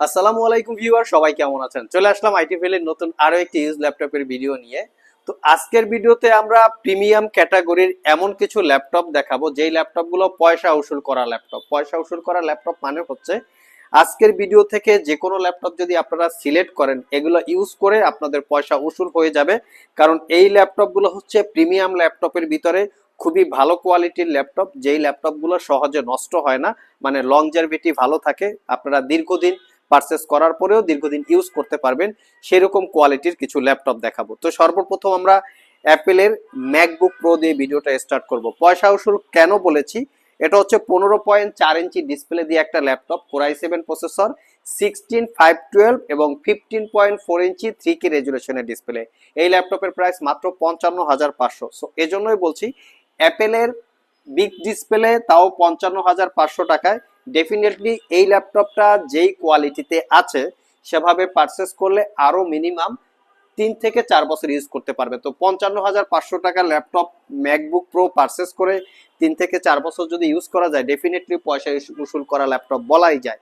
আসসালামু আলাইকুম ভিউয়ার, সবাই কেমন আছেন? চলে আসলাম আইটি ফেলের নতুন আরও একটি ইউজ ল্যাপটপের ভিডিও নিয়ে। তো আজকের ভিডিওতে আমরা প্রিমিয়াম ক্যাটাগরির এমন কিছু ল্যাপটপ দেখাবো, যেই ল্যাপটপগুলো পয়সা উসুল করা ল্যাপটপ পয়সা উসুল করা ল্যাপটপ মানে হচ্ছে, আজকের ভিডিও থেকে যে কোনো ল্যাপটপ যদি আপনারা সিলেক্ট করেন, এগুলো ইউজ করে আপনাদের পয়সা উসুল হয়ে যাবে। কারণ এই ল্যাপটপগুলো হচ্ছে প্রিমিয়াম ল্যাপটপের ভিতরে খুবই ভালো কোয়ালিটির ল্যাপটপ যেই ল্যাপটপগুলো সহজে নষ্ট হয় না মানে লং লংজারভিটি ভালো থাকে, আপনারা দীর্ঘদিন পারচেস করার পরেও দীর্ঘদিন ইউজ করতে পারবেন, সেরকম কোয়ালিটির কিছু ল্যাপটপ দেখাবো। তো সর্বপ্রথম আমরা অ্যাপেলের ম্যাকবুক প্রো দিয়ে ভিডিওটা স্টার্ট করব। পয়সা উসুল কেন বলেছি? এটা হচ্ছে পনেরো পয়েন্ট চার ইঞ্চি ডিসপ্লে দিয়ে একটা laptop core i seven processor sixteen five twelve এবং fifteen point four inch three K রেজুলেশনের display এই ল্যাপটপের প্রাইস মাত্র পঞ্চান্ন হাজার পাঁচশো। সো এজন্যই বলছি, অ্যাপেলের বিগ ডিসপ্লে তাও পঞ্চান্ন হাজার পাঁচশো টাকায়। ডেফিনেটলি এই ল্যাপটপটা যেই কোয়ালিটিতে আছে, সেভাবে পারচেস করলে আরও মিনিমাম তিন থেকে চার বছর ইউজ করতে পারবে। তো পঞ্চান্ন হাজার পাঁচশো টাকার ল্যাপটপ ম্যাকবুক প্রো পারচেস করে তিন থেকে চার বছর যদি ইউজ করা যায় ডেফিনেটলি পয়সা উসুল করা ল্যাপটপ বলাই যায়।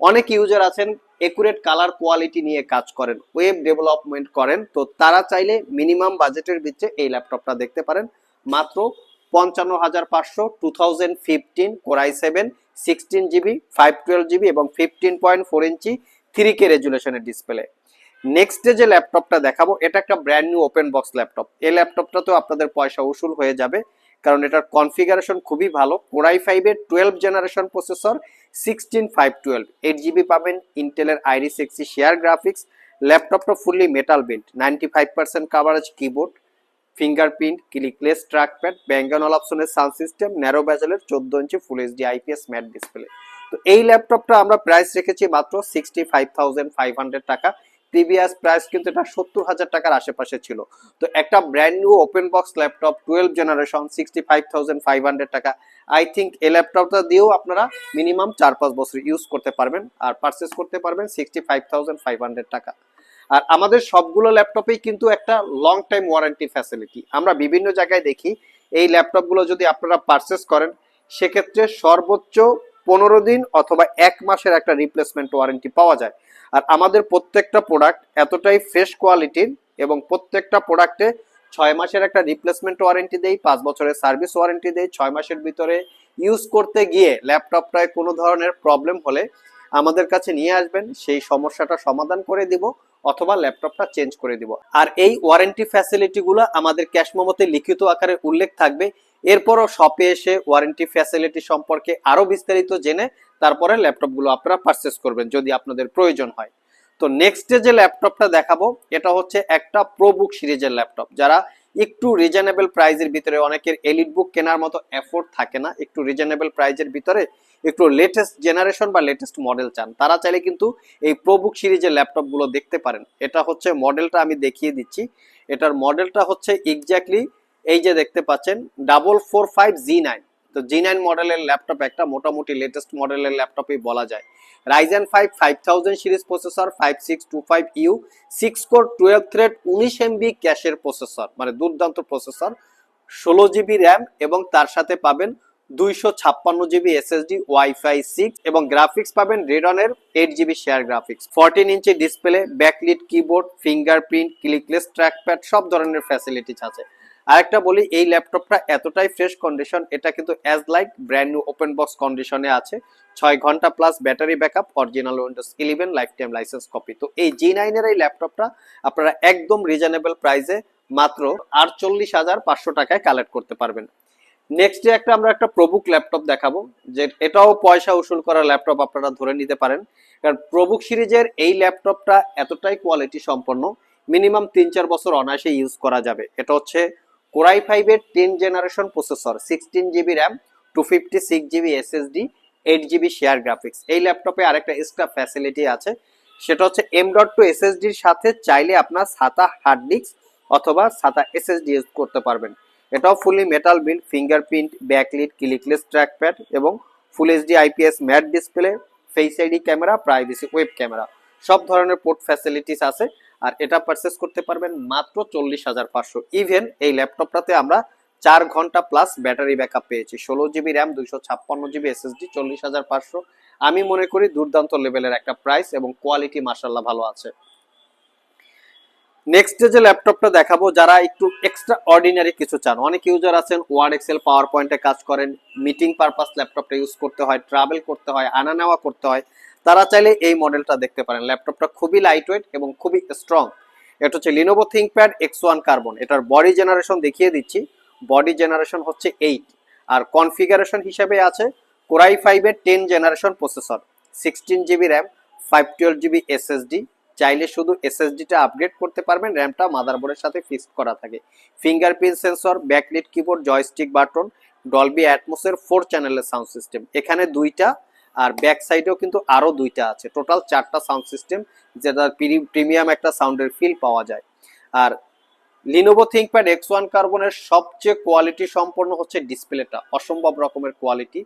অনেক ইউজার আছেন একুরেট কালার কোয়ালিটি নিয়ে কাজ করেন ওয়েব ডেভেলপমেন্ট করেন, তো তারা চাইলে মিনিমাম বাজেটের ভিতরে এই ল্যাপটপটা দেখতে পারেন। মাত্র পঞ্চান্ন হাজার পাঁচশো two thousand fifteen core i seven sixteen GB five twelve GB এবং fifteen point four inch three K রেজুলেশনের display next যে ল্যাপটপটা দেখাবো, এটা একটা brand new open box laptop এই ল্যাপটপটা তো আপনাদের পয়সা উসুল হয়ে যাবে, কারণ এটার কনফিগারেশন খুবই ভালো। কোরাই ফাইভের twelve generation processor sixteen five twelve eight GB পাবেন ইন্টেলের আইরি সিক্সটি শেয়ার গ্রাফিক্স ল্যাপটপটা fully metal build ninety five percent coverage keyboard fingerprint, clickless, trackpad ব্যাঙ্গানল অপশনের সাউন্ড সিস্টেম, ন্যারো ব্যাজেলের চোদ্দ inch full HD IPS matte display তো এই ল্যাপটপটা আমরা প্রাইস রেখেছি মাত্র sixty five thousand five hundred টাকা। প্রিভিয়াস প্রাইস কিন্তু এটা সত্তর হাজার টাকার আশেপাশে ছিল। তো একটা brand new open box laptop twelve generation sixty five thousand five hundred টাকা। আই থিঙ্ক এই ল্যাপটপটা দিয়েও আপনারা মিনিমাম চার পাঁচ বছর ইউজ করতে পারবেন। আর পারচেস করতে পারবেন sixty five thousand five hundred টাকা। আর আমাদের সবগুলো ল্যাপটপেই কিন্তু একটা লং টাইম ওয়ারেন্টি ফ্যাসিলিটি আমরা বিভিন্ন জায়গায় দেখি, এই ল্যাপটপগুলো যদি আপনারা পারচেস করেন, সেক্ষেত্রে সর্বোচ্চ পনেরো দিন অথবা এক মাসের একটা রিপ্লেসমেন্ট ওয়ারেন্টি পাওয়া যায়। আর আমাদের প্রত্যেকটা প্রোডাক্ট এতটাই ফ্রেশ কোয়ালিটির এবং প্রত্যেকটা প্রোডাক্টে ছয় মাসের একটা রিপ্লেসমেন্ট ওয়ারেন্টি দেই, পাঁচ বছরের সার্ভিস ওয়ারেন্টি দেই, ছয় মাসের ভিতরে ইউজ করতে গিয়ে ল্যাপটপটায় কোনো ধরনের প্রবলেম হলে আমাদের কাছে নিয়ে আসবেন, সেই সমস্যাটা সমাধান করে দিব। অথবা ল্যাপটপটা চেঞ্জ করে দিব। আর এই ওয়ারেন্টি ফ্যাসিলিটিগুলো আমাদের ক্যাশ মেমোতে লিখিত আকারে উল্লেখ থাকবে। এরপরও শপে এসে ওয়ারেন্টি ফ্যাসিলিটি সম্পর্কে আরও বিস্তারিত জেনে তারপরে ল্যাপটপগুলো আপনারা পারচেস করবেন যদি আপনাদের প্রয়োজন হয়। তো নেক্সট যে ল্যাপটপটা দেখাবো, এটা হচ্ছে একটা প্রোবুক সিরিজের ল্যাপটপ। যারা একটু রিজনেবল প্রাইজের ভিতরে, অনেকের এলিট বুক কেনার মতো এফোর্ড থাকে না, একটু রিজনেবল প্রাইজের ভিতরে একটু লেটেস্ট জেনারেশন বা লেটেস্ট মডেল চান, তারা চাইলে কিন্তু এই প্রোবুক সিরিজের ল্যাপটপগুলো দেখতে পারেন। এটা হচ্ছে মডেলটা আমি দেখিয়ে দিচ্ছি। এটার মডেলটা হচ্ছে এক্স্যাক্টলি এই যে দেখতে পাচ্ছেন double four five G nine তো জি নাইন মডেলের ল্যাপটপ একটা মোটামুটি লেটেস্ট মডেলের ল্যাপটপই বলা যায়। Ryzen five five thousand series processor five six two five U six core twelve thread উনিশ এমবি ক্যাশের প্রসেসর মানে দুর্দান্ত প্রসেসর ষোলো জিবি র্যাম এবং তার সাথে পাবেন দুইশো ছাপ্পান্ন জিবি এসএসডি ওয়াইফাই সিক্স এবং গ্রাফিক্স পাবেন রেডনের eight GB share graphics fourteen inch display backlit keyboard fingerprint clickless trackpad সব ধরনের ফ্যাসিলিটিস আছে। আরেকটা বলি, এই ল্যাপটপটা এতটাই ফ্রেশ কন্ডিশন এটা কিন্তু as like brand new open box কন্ডিশনে আছে। ছয় ঘণ্টা plus battery backup original Windows eleven life time license copy তো এই জি নাইনের এই ল্যাপটপটা আপনারা একদম রিজনেবল প্রাইসে মাত্র আটচল্লিশ হাজার পাঁচশো টাকায় কালেক্ট করতে পারবেন। নেক্সট ডে একটা আমরা একটা প্রবুক ল্যাপটপ দেখাবো, যে এটাও পয়সা উসুল করা ল্যাপটপ আপনারা ধরে নিতে পারেন। কারণ প্রবুক সিরিজের এই ল্যাপটপটা এতটাই কোয়ালিটি সম্পন্ন মিনিমাম তিন চার বছর অনায়াসে ইউজ করা যাবে। এটা হচ্ছে কোরাই ফাইভের ten generation processor sixteen GB RAM two fifty six GB SSD eight GB share graphics এই ল্যাপটপে আরেকটা এক্সট্রা ফ্যাসিলিটি আছে, সেটা হচ্ছে এম ডট টু এসএসডির সাথে চাইলে আপনার সাতা হার্ড ডিস্ক অথবা সাতা এসএসডি ইউজ করতে পারবেন। এটাও fully metal build fingerprint backlit clickless trackpad এবং full HD IPS matte display face ID camera privacy web camera সব ধরনের পোর্ট ফ্যাসিলিটিস আছে আর এটা পারচেস করতে পারবেন মাত্র চল্লিশ হাজার পাঁচশো। ইভেন এই ল্যাপটপটাতে আমরা চার ঘণ্টা প্লাস ব্যাটারি ব্যাকআপ পেয়েছি। ষোলো জিবি র্যাম দুইশো ছাপ্পান্ন জিবি এসএসডি চল্লিশ হাজার পাঁচশো। আমি মনে করি দুর্দান্ত লেভেলের একটা প্রাইস এবং কোয়ালিটি মার্শাল্লাহ ভালো আছে। নেক্সট যে ল্যাপটপটা দেখাবো, যারা একটু এক্সট্রা অর্ডিনারি কিছু চান, অনেক ইউজার আছেন ওয়ার্ড এক্সেল পাওয়ার পয়েন্টে কাজ করেন মিটিং পারপাস ল্যাপটপটা ইউজ করতে হয় ট্রাভেল করতে হয়, আনা নেওয়া করতে হয়, তারা চাইলে এই মডেলটা দেখতে পারেন। ল্যাপটপটা খুবই লাইট ওয়েট এবং খুবই স্ট্রং এটা হচ্ছে Lenovo ThinkPad X one Carbon এটার বডি জেনারেশন দেখিয়ে দিচ্ছি। বডি জেনারেশন হচ্ছে এইট আর কনফিগারেশন হিসেবে আছে কোরাই ফাইভের ten generation processor sixteen GB RAM five twelve GB SSD চাইলে শুধু এসএসডিটা আপগ্রেড করতে পারবেন র্যামটা মাদারবোর্ডের সাথে ফিক্সড করা থাকে। Fingerprint sensor backlit keyboard joystick button Dolby অ্যাটমোসের four চ্যানেলের সাউন্ড সিস্টেম এখানে দুইটা আর ব্যাক সাইডেও কিন্তু আরও দুইটা আছে। টোটাল চারটা সাউন্ড সিস্টেম যেটা প্রিমিয়াম একটা সাউন্ডের ফিল পাওয়া যায়। আর লিনোভো থিঙ্কপ্যাড এক্স ওয়ান কার্বনের সবচেয়ে কোয়ালিটি সম্পন্ন হচ্ছে ডিসপ্লেটা অসম্ভব রকমের কোয়ালিটি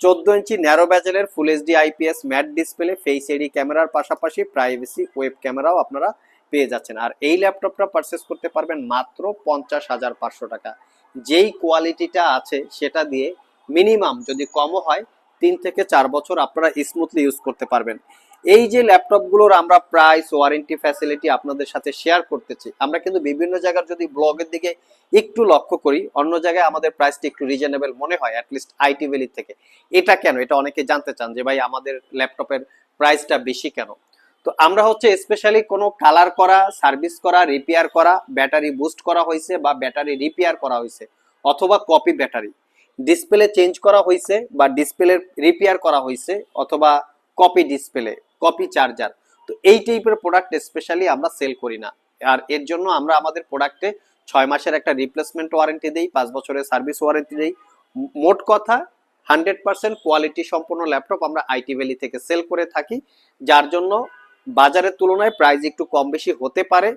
চোদ্দ inch narrow ব্যাজেলের full HD IPS matte display face ID ক্যামেরার পাশাপাশি প্রাইভেসি ওয়েব ক্যামেরাও আপনারা পেয়ে যাচ্ছেন। আর এই ল্যাপটপটা পারচেস করতে পারবেন মাত্র পঞ্চাশ হাজার পাঁচশো টাকা। যেই কোয়ালিটিটা আছে সেটা দিয়ে মিনিমাম যদি কমও হয়, তিন থেকে চার বছর আপনারা স্মুথলি ইউজ করতে পারবেন। এই যে ল্যাপটপগুলোর আমরা প্রাইস ওয়ারেন্টি ফ্যাসিলিটি আপনাদের সাথে শেয়ার করতেছি, আমরা কিন্তু বিভিন্ন জায়গার যদি ব্লগের দিকে একটু লক্ষ্য করি, অন্য জায়গায় আমাদের প্রাইসটা একটু রিজনেবল মনে হয় অ্যাটলিস্ট আইটি ভ্যালি থেকে। এটা কেন? এটা অনেকে জানতে চান যে, ভাই, আমাদের ল্যাপটপের প্রাইসটা বেশি কেন? তো আমরা হচ্ছে স্পেশালি কোনো কালার করা সার্ভিস করা রিপেয়ার করা ব্যাটারি বুস্ট করা হয়েছে বা ব্যাটারি রিপেয়ার করা হয়েছে, অথবা কপি ব্যাটারি ডিসপ্লে চেঞ্জ করা হয়েছে বা ডিসপ্লে রিপেয়ার করা হয়েছে, অথবা কপি ডিসপ্লে কপি চার্জার তো এই টাইপের প্রোডাক্ট স্পেশালি আমরা সেল করি না। আর এর জন্য আমরা আমাদের প্রোডাক্টে ছয় মাসের একটা রিপ্লেসমেন্ট ওয়ারেন্টি দেই, পাঁচ বছরের সার্ভিস ওয়ারেন্টি দেই। মোট কথা হান্ড্রেড পার্সেন্ট কোয়ালিটি সম্পন্ন ল্যাপটপ আমরা আইটি ভ্যালি থেকে সেল করে থাকি, যার জন্য বাজারের তুলনায় প্রাইস একটু কম বেশি হতে পারে।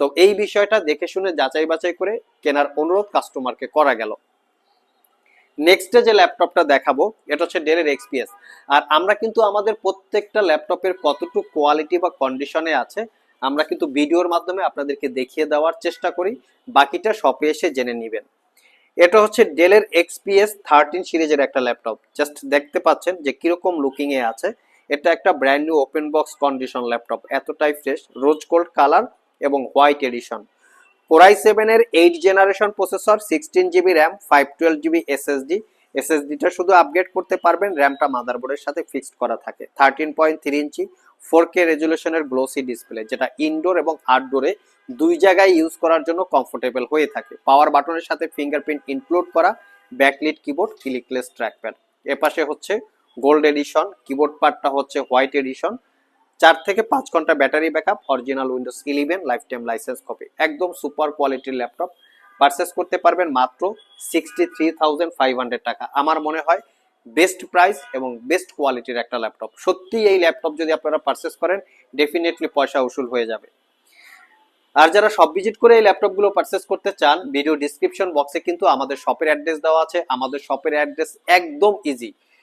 তো এই বিষয়টা দেখে শুনে যাচাই বাছাই করে কেনার অনুরোধ কাস্টমারকে করা গেল। নেক্সটে যে ল্যাপটপটা দেখাবো, এটা হচ্ছে ডেলের এক্সপিএস আর আমরা কিন্তু আমাদের প্রত্যেকটা ল্যাপটপের কতটুকু কোয়ালিটি বা কন্ডিশনে আছে, আমরা কিন্তু ভিডিওর মাধ্যমে আপনাদেরকে দেখিয়ে দেওয়ার চেষ্টা করি। বাকিটা শপে এসে জেনে নেবেন। এটা হচ্ছে ডেলের এক্সপিএস থার্টিন সিরিজের একটা ল্যাপটপ জাস্ট দেখতে পাচ্ছেন যে কীরকম লুকিংয়ে আছে। এটা একটা brand new open box condition laptop এতটাই ফ্রেশ রোজ গোল্ড কালার এবং হোয়াইট এডিশন কোরাই সেভেনের eight generation processor sixteen GB RAM five twelve GB SSD এসএসডিটা শুধু আপগ্রেড করতে পারবেন র্যামটা মাদারবোর্ডের সাথে ফিক্সড করা থাকে। Thirteen point three inch four K রেজুলেশনের glossy display যেটা ইনডোর এবং আউটডোরে দুই জায়গায় ইউজ করার জন্য কমফোর্টেবল হয়ে থাকে। পাওয়ার বাটনের সাথে ফিঙ্গারপ্রিন্ট ইনক্লুড করা ব্যাকলিট কিবোর্ড ক্লিকলেস ট্র্যাকপ্যাড এপাশে হচ্ছে গোল্ড এডিশন কিবোর্ড পার্টটা হচ্ছে হোয়াইট এডিশন চার থেকে পাঁচ ঘণ্টা battery backup original Windows eleven life time license copy একদম সুপার কোয়ালিটির ল্যাপটপ পারচেস করতে পারবেন মাত্র sixty three thousand five hundred টাকা। আমার মনে হয় বেস্ট প্রাইস এবং বেস্ট কোয়ালিটির একটা ল্যাপটপ সত্যি এই ল্যাপটপ যদি আপনারা পারচেস করেন ডেফিনেটলি পয়সা উসুল হয়ে যাবে। আর যারা সব ভিজিট করে এই ল্যাপটপগুলো পারচেস করতে চান ভিডিও ডিসক্রিপশন বক্সে কিন্তু আমাদের শপের অ্যাড্রেস দেওয়া আছে। আমাদের শপের অ্যাড্রেস একদম ইজি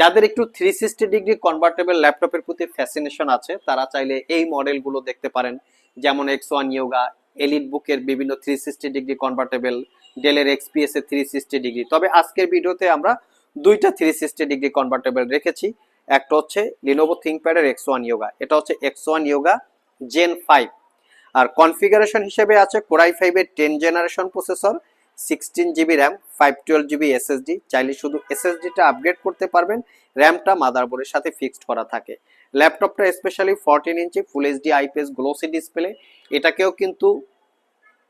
যাদের একটু থ্রি সিক্সটি ডিগ্রি কনভার্টেবল ল্যাপটপের প্রতি ফ্যাসিনেশন আছে, তারা চাইলে এই মডেলগুলো দেখতে পারেন। যেমন এক্স ওয়ান ইয়োগা এলিট বুকের বিভিন্ন থ্রি সিক্সটি ডিগ্রি কনভার্টেবল ডেলের এক্সপিএস থ্রি সিক্সটি ডিগ্রি তবে আজকের ভিডিওতে আমরা দুইটা থ্রি সিক্সটি ডিগ্রি কনভার্টেবল রেখেছি। একটা হচ্ছে লিনোভো থিঙ্কপ্যাডের এক্স ওয়ান ইয়োগা এটা হচ্ছে X one Yoga Gen five আর কনফিগারেশন হিসেবে আছে কোরাই ফাইভের ten generation processor sixteen GB RAM five twelve GB SSD চাইলে শুধু এসএসডিটা আপগ্রেড করতে পারবেন র্যামটা মাদারবোর্ডের সাথে ফিক্সড করা থাকে। ল্যাপটপটা specially fourteen inch full HD IPS glossy display এটাকেও কিন্তু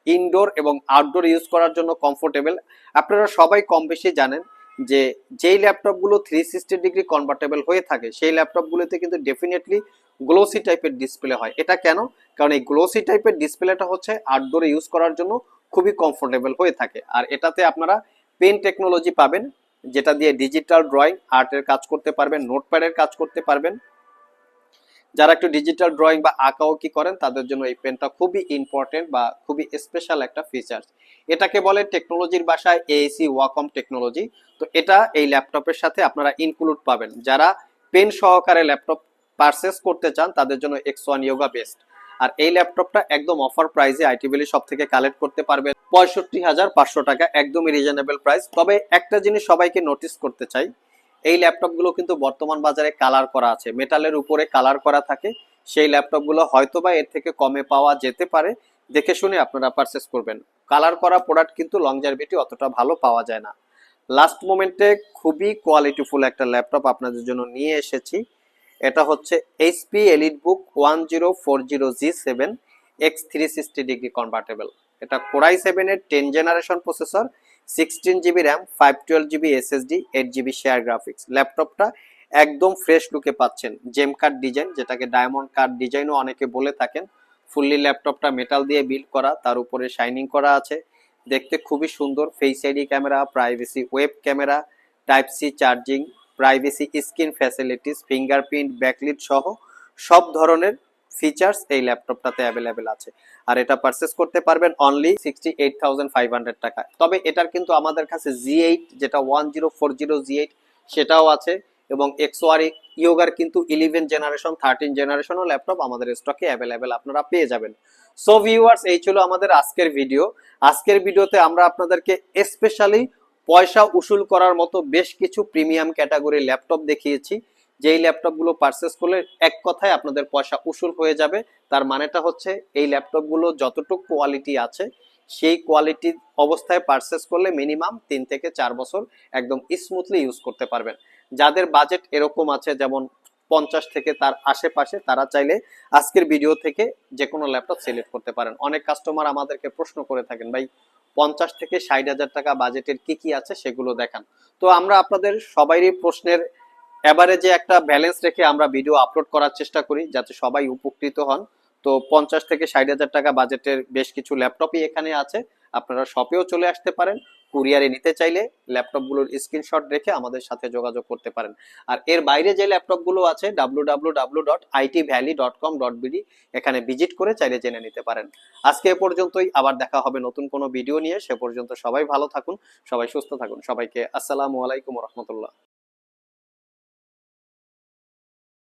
ইনডোর এবং আউটডোর ইউজ করার জন্য কমফোর্টেবল আপনারা সবাই কম বেশি জানেন যে, যেই ল্যাপটপগুলো থ্রি সিক্সটি ডিগ্রি কনভার্টেবল হয়ে থাকে, সেই ল্যাপটপগুলোতে কিন্তু ডেফিনেটলি গ্লোসি টাইপের ডিসপ্লে হয়। এটা কেন? কারণ এই গ্লোসি টাইপের ডিসপ্লেটা হচ্ছে আউটডোরে ইউজ করার জন্য খুবই কমফোর্টেবল হয়ে থাকে। আর এটাতে আপনারা পেন টেকনোলজি পাবেন, যেটা দিয়ে ডিজিটাল ড্রয়িং আর্টের কাজ করতে পারবেন নোটপ্যাডের কাজ করতে পারবেন। যারা একটু ডিজিটাল ড্রয়িং বা আঁকাও কি করেন, তাদের জন্য এই পেনটা খুবই ইম্পর্টেন্ট বা খুবই স্পেশাল একটা ফিচার্স এটাকে বলে টেকনোলজির ভাষায় এএসি ওয়াকম টেকনোলজি তো এটা এই ল্যাপটপের সাথে আপনারা ইনক্লুড পাবেন। যারা পেন সহকারে ল্যাপটপ পারচেস করতে চান, তাদের জন্য এক্স ওয়ান ইয়োগা বেস্ট আর এই ল্যাপটপটা একদম অফার প্রাইসে আইটি ভ্যালি সব থেকে কালেক্ট করতে পারবেন পঁয়ষট্টি হাজার পাঁচশো টাকা, একদমই রিজনেবল প্রাইস তবে একটা জিনিস সবাইকে নোটিস করতে চাই, এই ল্যাপটপগুলো কিন্তু বর্তমান বাজারে কালার করা আছে। মেটালের উপরে কালার করা থাকে, সেই ল্যাপটপগুলো হয়তো বা এর থেকে কমে পাওয়া যেতে পারে। দেখে শুনে আপনারা পারচেস করবেন। কালার করা প্রোডাক্ট কিন্তু লংজারভিটি অতটা ভালো পাওয়া যায় না। লাস্ট মোমেন্টে খুবই কোয়ালিটিফুল একটা ল্যাপটপ আপনাদের জন্য নিয়ে এসেছি। এটা হচ্ছে HP elite book one zero four zero G seven X three sixty degree convertible এটা কোরাই সেভেনের ten generation processor sixteen GB RAM five twelve GB SSD eight GB share graphics ল্যাপটপটা একদম ফ্রেশ লুকে পাচ্ছেন। জেম কার্ড ডিজাইন যেটাকে diamond card ডিজাইনও অনেকে বলে থাকেন। ফুললি ল্যাপটপটা মেটাল দিয়ে বিল্ড করা, তার উপরে শাইনিং করা আছে। দেখতে খুবই সুন্দর face ID camera privacy web camera type C charging privacy screen facilities fingerprint backlit সহ সব ধরনের ফিচার্স এই ল্যাপটপটাতে অ্যাভেলেবেল আছে। আর এটা পারচেস করতে পারবেন only sixty eight thousand five hundred টাকা তবে এটার কিন্তু আমাদের কাছে জি এইট যেটা one zero four zero G eight সেটাও আছে। এবং এক্সওয়ার ইয়োগার কিন্তু ইলেভেন জেনারেশন থার্টিন জেনারেশনও ল্যাপটপ আমাদের স্টকে অ্যাভেলেবেল আপনারা পেয়ে যাবেন। সো ভিউয়ার্স এই ছিল আমাদের আজকের ভিডিও আজকের ভিডিওতে আমরা আপনাদেরকে স্পেশালি পয়সা উসুল করার মতো বেশ কিছু প্রিমিয়াম ক্যাটাগরির ল্যাপটপ দেখিয়েছি। যেই ল্যাপটপগুলো পারচেস করলে এক কথায় আপনাদের পয়সা উসুল হয়ে যাবে। তার মানেটা হচ্ছে এই ল্যাপটপগুলো যতটুকু কোয়ালিটি আছে, সেই কোয়ালিটি অবস্থায় পারচেস করলে মিনিমাম তিন থেকে চার বছর একদম স্মুথলি ইউজ করতে পারবেন। যাদের বাজেট এরকম আছে, যেমন পঞ্চাশ থেকে তার আশেপাশে, তারা চাইলে আজকের ভিডিও থেকে যে কোনো ল্যাপটপ সিলেক্ট করতে পারেন। অনেক কাস্টমার আমাদেরকে প্রশ্ন করে থাকেন, ভাই পঞ্চাশ থেকে ষাট হাজার টাকা বাজেটের কি কি আছে সেগুলো দেখান। তো আমরা আপনাদের সবাইরই প্রশ্নের এবারে যে একটা ব্যালেন্স রেখে আমরা ভিডিও আপলোড করার চেষ্টা করি, যাতে সবাই উপকৃত হন। তো পঞ্চাশ থেকে ষাট হাজার টাকা বাজেটের বেশ কিছু ল্যাপটপই এখানে আছে, আপনারা শপেও চলে আসতে পারেন। কুরিয়ারে নিতে চাইলে ল্যাপটপগুলোর স্ক্রিনশট রেখে আমাদের সাথে যোগাযোগ করতে পারেন। আর এর বাইরে যে ল্যাপটপগুলো আছে www.itvalley.com.bd এখানে ভিজিট করে চাইলে জেনে নিতে পারেন। আজকে এ পর্যন্তই, আবার দেখা হবে নতুন কোনো ভিডিও নিয়ে। সে পর্যন্ত সবাই ভালো থাকুন, সবাই সুস্থ থাকুন। সবাইকে আসসালামু আলাইকুম রহমতুল্লাহ।